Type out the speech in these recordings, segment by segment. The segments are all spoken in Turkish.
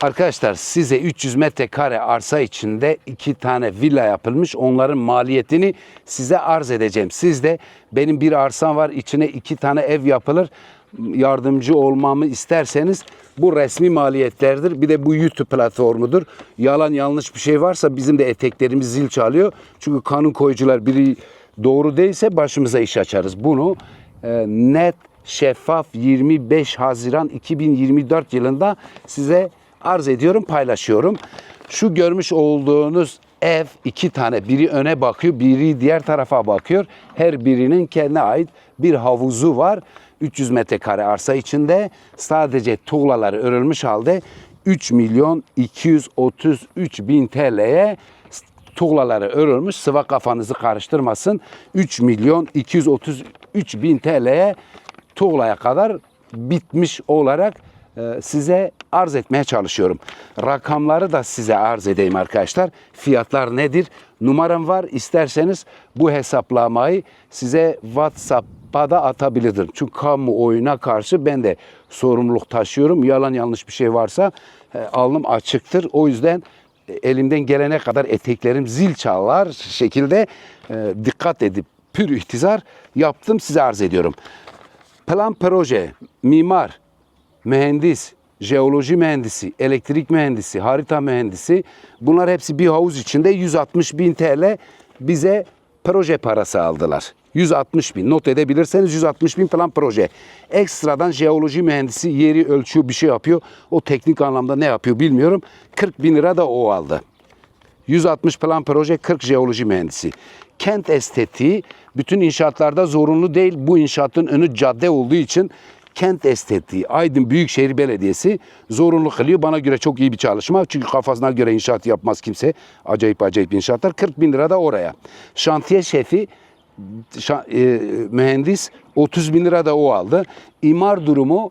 Arkadaşlar size 300 metrekare arsa içinde iki tane villa yapılmış. Onların maliyetini size arz edeceğim. Siz de benim bir arsam var içine iki tane ev yapılır. Yardımcı olmamı isterseniz bu resmi maliyetlerdir. Bir de bu YouTube platformudur. Yalan yanlış bir şey varsa bizim de eteklerimiz zil çalıyor. Çünkü kanun koyucular biri doğru değilse başımıza iş açarız. Bunu e, net şeffaf 25 Haziran 2024 yılında size arz ediyorum, paylaşıyorum. Şu görmüş olduğunuz ev iki tane. Biri öne bakıyor, biri diğer tarafa bakıyor. Her birinin kendine ait bir havuzu var. 300 metrekare arsa içinde sadece tuğlaları örülmüş halde 3 milyon 233 bin TL'ye tuğlaları örülmüş. Sıva kafanızı karıştırmasın. 3 milyon 233 bin TL'ye tuğlaya kadar bitmiş olarak size arz etmeye çalışıyorum. Rakamları da size arz edeyim arkadaşlar. Fiyatlar nedir? Numaram var. İsterseniz bu hesaplamayı size WhatsApp'a da atabilirim. Çünkü kamuoyuna karşı ben de sorumluluk taşıyorum. Yalan yanlış bir şey varsa e, alnım açıktır. O yüzden e, elimden gelene kadar eteklerim zil çalar şekilde e, dikkat edip pür ihtizar yaptım size arz ediyorum. Plan proje, mimar, mühendis, jeoloji mühendisi, elektrik mühendisi, harita mühendisi bunlar hepsi bir havuz içinde 160 bin TL bize proje parası aldılar. 160 bin not edebilirseniz 160 bin plan proje. Ekstradan jeoloji mühendisi yeri ölçüyor bir şey yapıyor. O teknik anlamda ne yapıyor bilmiyorum. 40 bin lira da o aldı. 160 plan proje 40 jeoloji mühendisi. Kent estetiği bütün inşaatlarda zorunlu değil. Bu inşaatın önü cadde olduğu için kent estetiği Aydın Büyükşehir Belediyesi zorunlu kılıyor. Bana göre çok iyi bir çalışma. Çünkü kafasına göre inşaat yapmaz kimse. Acayip acayip inşaatlar. 40 bin lira da oraya. Şantiye şefi e, mühendis 30 bin lira da o aldı. İmar durumu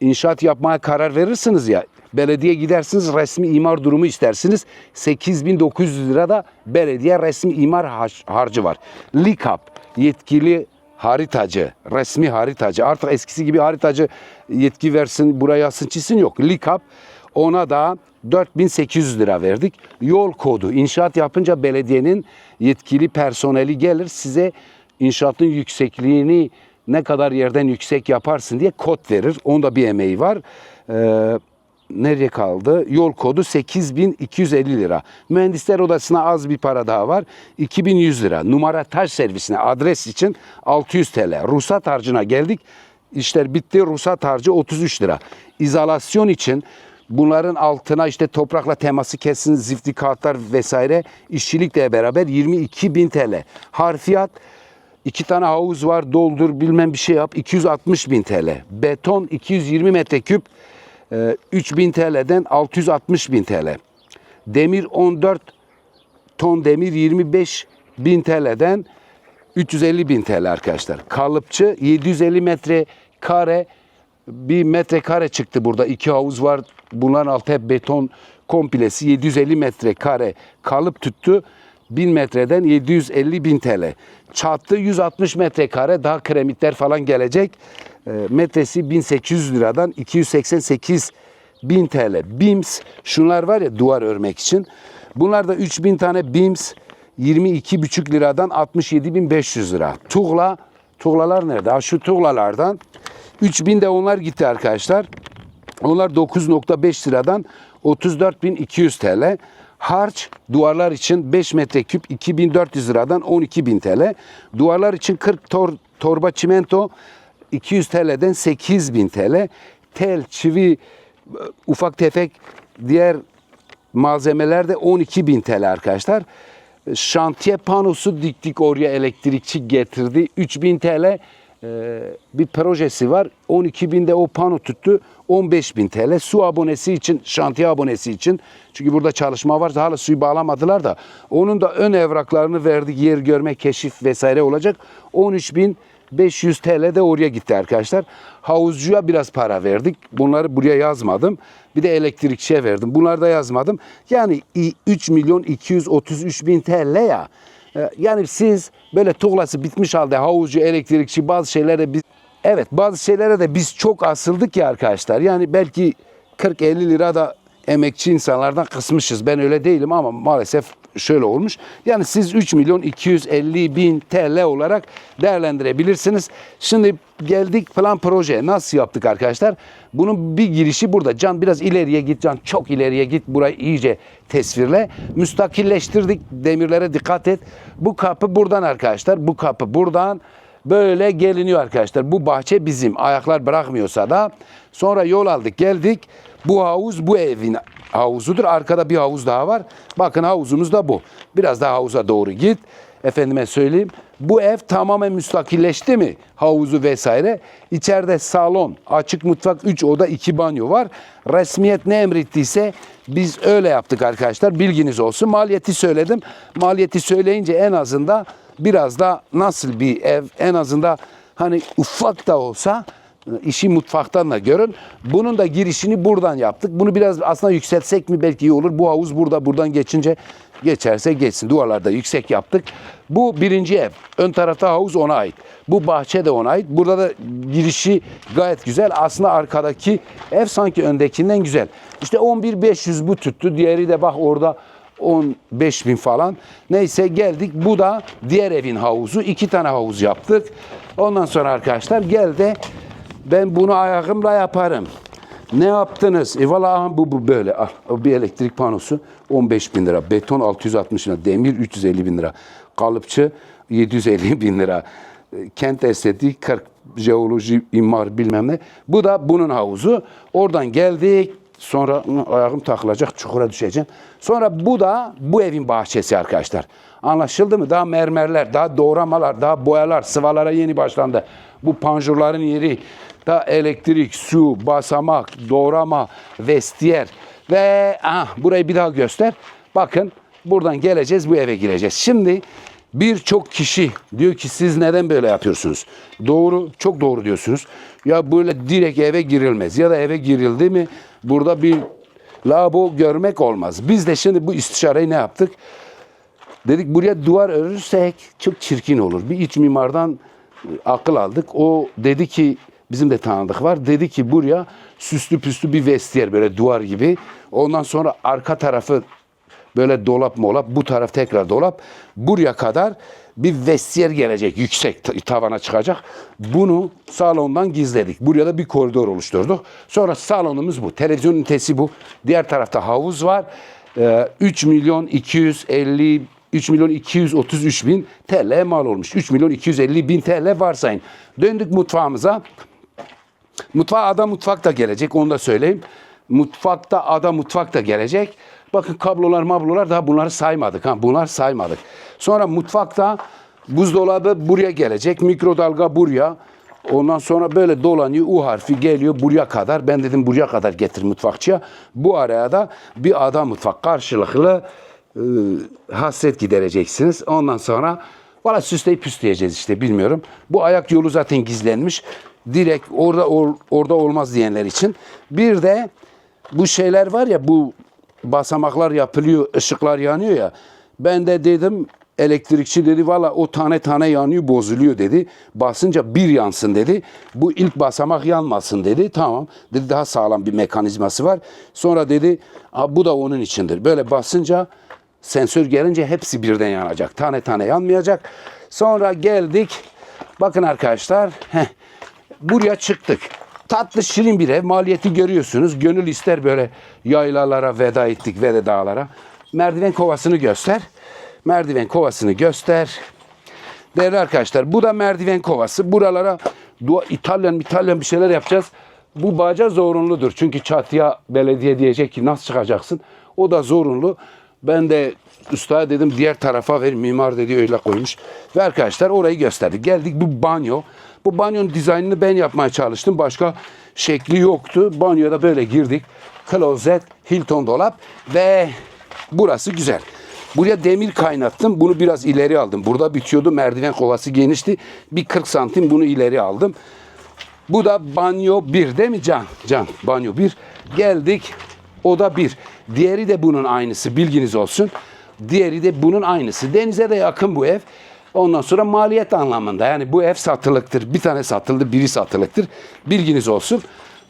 inşaat yapmaya karar verirsiniz ya. Belediye gidersiniz resmi imar durumu istersiniz. 8900 lira da belediye resmi imar har- harcı var. LİKAP yetkili haritacı, resmi haritacı. Artık eskisi gibi haritacı yetki versin, buraya yazsın, çizsin yok. LİKAP ona da 4800 lira verdik. Yol kodu. İnşaat yapınca belediyenin yetkili personeli gelir size inşaatın yüksekliğini ne kadar yerden yüksek yaparsın diye kod verir. Onda bir emeği var. Ee, nereye kaldı? Yol kodu 8250 lira. Mühendisler odasına az bir para daha var. 2100 lira. Numara taş servisine adres için 600 TL. Ruhsat harcına geldik. İşler bitti. Ruhsat harcı 33 lira. İzolasyon için bunların altına işte toprakla teması kesin zifti kağıtlar vesaire işçilikle beraber 22 bin TL. Harfiyat İki tane havuz var doldur bilmem bir şey yap 260 bin TL. Beton 220 metreküp 3000 TL'den 660 bin TL. Demir 14 ton demir 25 bin TL'den 350 bin TL arkadaşlar. Kalıpçı 750 metre kare bir metrekare çıktı burada. iki havuz var. Bunların altı hep beton komplesi. 750 metrekare kalıp tuttu. 1000 metreden 750 bin TL. Çatı 160 metrekare daha kremitler falan gelecek. E, metresi 1800 liradan 288 bin TL. BIMS şunlar var ya duvar örmek için. Bunlar da 3000 tane BIMS 22,5 liradan 67.500 lira. Tuğla, tuğlalar nerede? Ha, şu tuğlalardan 3000 de onlar gitti arkadaşlar. Onlar 9.5 liradan 34.200 TL. Harç duvarlar için 5 metreküp 2400 liradan 12.000 TL. Duvarlar için 40 tor, torba çimento 200 TL'den 8000 TL. Tel, çivi, ufak tefek diğer malzemeler de 12.000 TL arkadaşlar. Şantiye panosu diktik oraya elektrikçi getirdi. 3000 TL e, bir projesi var. 12 binde o pano tuttu. 15 bin TL. Su abonesi için, şantiye abonesi için. Çünkü burada çalışma var. Hala suyu bağlamadılar da. Onun da ön evraklarını verdik. Yer görme, keşif vesaire olacak. 13 bin 500 TL de oraya gitti arkadaşlar. Havuzcuya biraz para verdik. Bunları buraya yazmadım. Bir de elektrikçiye verdim. Bunları da yazmadım. Yani 3 milyon 233 bin TL ya. Ee, Yani siz böyle tuğlası bitmiş halde havuzcu, elektrikçi bazı şeylere biz Evet bazı şeylere de biz çok asıldık ya arkadaşlar. Yani belki 40-50 lira da emekçi insanlardan kısmışız. Ben öyle değilim ama maalesef şöyle olmuş. Yani siz 3 milyon 250 bin TL olarak değerlendirebilirsiniz. Şimdi geldik plan proje. Nasıl yaptık arkadaşlar? Bunun bir girişi burada. Can biraz ileriye git Can. Çok ileriye git. Burayı iyice tesvirle. Müstakilleştirdik. Demirlere dikkat et. Bu kapı buradan arkadaşlar. Bu kapı buradan. Böyle geliniyor arkadaşlar. Bu bahçe bizim. Ayaklar bırakmıyorsa da. Sonra yol aldık geldik. Bu havuz bu evin havuzudur. Arkada bir havuz daha var. Bakın havuzumuz da bu. Biraz daha havuza doğru git. Efendime söyleyeyim. Bu ev tamamen müstakilleşti mi? Havuzu vesaire. İçeride salon, açık mutfak, 3 oda, 2 banyo var. Resmiyet ne emrettiyse biz öyle yaptık arkadaşlar. Bilginiz olsun. Maliyeti söyledim. Maliyeti söyleyince en azından biraz da nasıl bir ev en azından hani ufak da olsa işi mutfaktan da görün. Bunun da girişini buradan yaptık. Bunu biraz aslında yükseltsek mi belki iyi olur. Bu havuz burada buradan geçince geçerse geçsin. Duvarlarda yüksek yaptık. Bu birinci ev. Ön tarafta havuz ona ait. Bu bahçe de ona ait. Burada da girişi gayet güzel. Aslında arkadaki ev sanki öndekinden güzel. İşte 11.500 bu tuttu. Diğeri de bak orada 15 bin falan. Neyse geldik. Bu da diğer evin havuzu. İki tane havuz yaptık. Ondan sonra arkadaşlar gel de ben bunu ayağımla yaparım. Ne yaptınız? E valla bu, bu böyle. Al, o bir elektrik panosu 15 bin lira. Beton 660 lira. Demir 350 bin lira. Kalıpçı 750 bin lira. E, Kent estetik 40 jeoloji, imar bilmem ne. Bu da bunun havuzu. Oradan geldik. Sonra ayağım takılacak, çukura düşeceğim. Sonra bu da bu evin bahçesi arkadaşlar. Anlaşıldı mı? Daha mermerler, daha doğramalar, daha boyalar, sıvalara yeni başlandı. Bu panjurların yeri, daha elektrik, su, basamak, doğrama, vestiyer ve ah, burayı bir daha göster. Bakın buradan geleceğiz, bu eve gireceğiz. Şimdi birçok kişi diyor ki siz neden böyle yapıyorsunuz? Doğru, çok doğru diyorsunuz. Ya böyle direkt eve girilmez ya da eve girildi mi burada bir lavabo görmek olmaz. Biz de şimdi bu istişareyi ne yaptık? Dedik buraya duvar örürsek çok çirkin olur. Bir iç mimardan akıl aldık. O dedi ki bizim de tanıdık var. Dedi ki buraya süslü püslü bir vestiyer böyle duvar gibi. Ondan sonra arka tarafı böyle dolap molap bu taraf tekrar dolap. Buraya kadar bir vestiyer gelecek yüksek ta- tavana çıkacak. Bunu salondan gizledik. Buraya da bir koridor oluşturduk. Sonra salonumuz bu. Televizyon ünitesi bu. Diğer tarafta havuz var. Ee, 3 milyon 250 3 milyon 233 bin TL mal olmuş. 3 milyon 250 bin TL varsayın. Döndük mutfağımıza. Mutfağa ada mutfak da gelecek onu da söyleyeyim. Mutfakta ada mutfak da gelecek. Bakın kablolar mablolar daha bunları saymadık. Ha, bunlar saymadık. Sonra mutfakta buzdolabı buraya gelecek. Mikrodalga buraya. Ondan sonra böyle dolanıyor. U harfi geliyor buraya kadar. Ben dedim buraya kadar getir mutfakçıya. Bu araya da bir ada mutfak karşılıklı hasret gidereceksiniz. Ondan sonra valla süsleyip püsleyeceğiz işte bilmiyorum. Bu ayak yolu zaten gizlenmiş. Direkt orada ol- orada olmaz diyenler için. Bir de bu şeyler var ya bu basamaklar yapılıyor, ışıklar yanıyor ya. Ben de dedim elektrikçi dedi valla o tane tane yanıyor bozuluyor dedi. Basınca bir yansın dedi. Bu ilk basamak yanmasın dedi. Tamam dedi daha sağlam bir mekanizması var. Sonra dedi "Ha, bu da onun içindir. Böyle basınca sensör gelince hepsi birden yanacak. Tane tane yanmayacak. Sonra geldik. Bakın arkadaşlar. heh, buraya çıktık. Tatlı şirin bir ev. Maliyeti görüyorsunuz. Gönül ister böyle yaylalara veda ettik ve de dağlara. Merdiven kovasını göster. Merdiven kovasını göster. Değerli arkadaşlar bu da merdiven kovası. Buralara dua, İtalyan İtalyan bir şeyler yapacağız. Bu baca zorunludur. Çünkü çatıya belediye diyecek ki nasıl çıkacaksın? O da zorunlu. Ben de ustaya dedim diğer tarafa ver. Mimar dedi öyle koymuş. Ve arkadaşlar orayı gösterdik. Geldik bu banyo. Bu banyonun dizaynını ben yapmaya çalıştım. Başka şekli yoktu. Banyoda böyle girdik. Klozet, Hilton dolap ve burası güzel. Buraya demir kaynattım. Bunu biraz ileri aldım. Burada bitiyordu. Merdiven kovası genişti. Bir 40 santim bunu ileri aldım. Bu da banyo 1 değil mi Can? Can banyo 1. Geldik. O da 1. Diğeri de bunun aynısı. Bilginiz olsun. Diğeri de bunun aynısı. Denize de yakın bu ev. Ondan sonra maliyet anlamında. Yani bu ev satılıktır. Bir tane satıldı, biri satılıktır. Bilginiz olsun.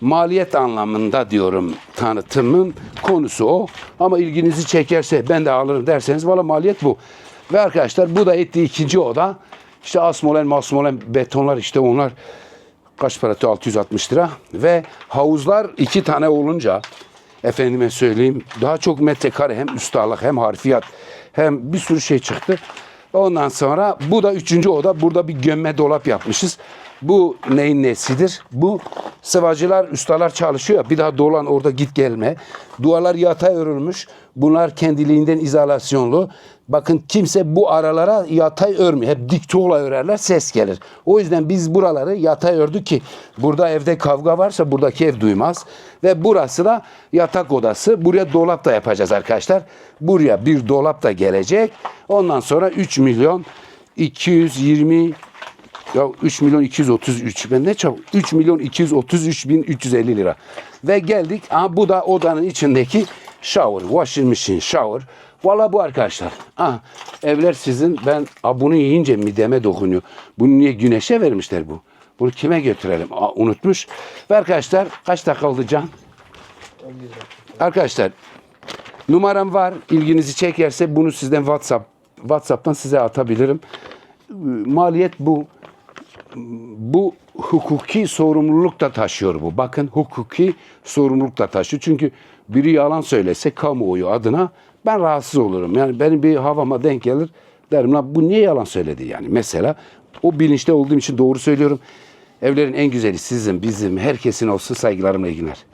maliyet anlamında diyorum tanıtımın konusu o. Ama ilginizi çekerse ben de alırım derseniz valla maliyet bu. Ve arkadaşlar bu da etti ikinci oda. İşte asmolen masmolen betonlar işte onlar kaç para? 660 lira. Ve havuzlar iki tane olunca efendime söyleyeyim daha çok metrekare hem ustalık hem harfiyat hem bir sürü şey çıktı. Ondan sonra bu da üçüncü oda. Burada bir gömme dolap yapmışız. Bu neyin nesidir? Bu sıvacılar, ustalar çalışıyor. Bir daha dolan orada git gelme. Duvarlar yatay örülmüş. Bunlar kendiliğinden izolasyonlu. Bakın kimse bu aralara yatay örmüyor. Hep dik tuğla örerler ses gelir. O yüzden biz buraları yatay ördük ki burada evde kavga varsa buradaki ev duymaz. Ve burası da yatak odası. Buraya dolap da yapacağız arkadaşlar. Buraya bir dolap da gelecek. Ondan sonra 3 milyon 220 ya 3 milyon 233 ben ne çabuk 3 milyon 233 bin 350 lira. Ve geldik aha bu da odanın içindeki shower, washing machine, shower. Valla bu arkadaşlar. Ah, evler sizin. Ben ah, bunu yiyince mideme dokunuyor. Bunu niye güneşe vermişler bu? Bunu kime götürelim? Aa, unutmuş. Ve arkadaşlar kaç dakika oldu Can? Arkadaşlar numaram var. İlginizi çekerse bunu sizden WhatsApp WhatsApp'tan size atabilirim. Maliyet bu bu hukuki sorumluluk da taşıyor bu. Bakın hukuki sorumluluk da taşıyor. Çünkü biri yalan söylese kamuoyu adına ben rahatsız olurum. Yani benim bir havama denk gelir derim lan bu niye yalan söyledi yani. Mesela o bilinçte olduğum için doğru söylüyorum. Evlerin en güzeli sizin, bizim, herkesin olsun saygılarımla ilgiler.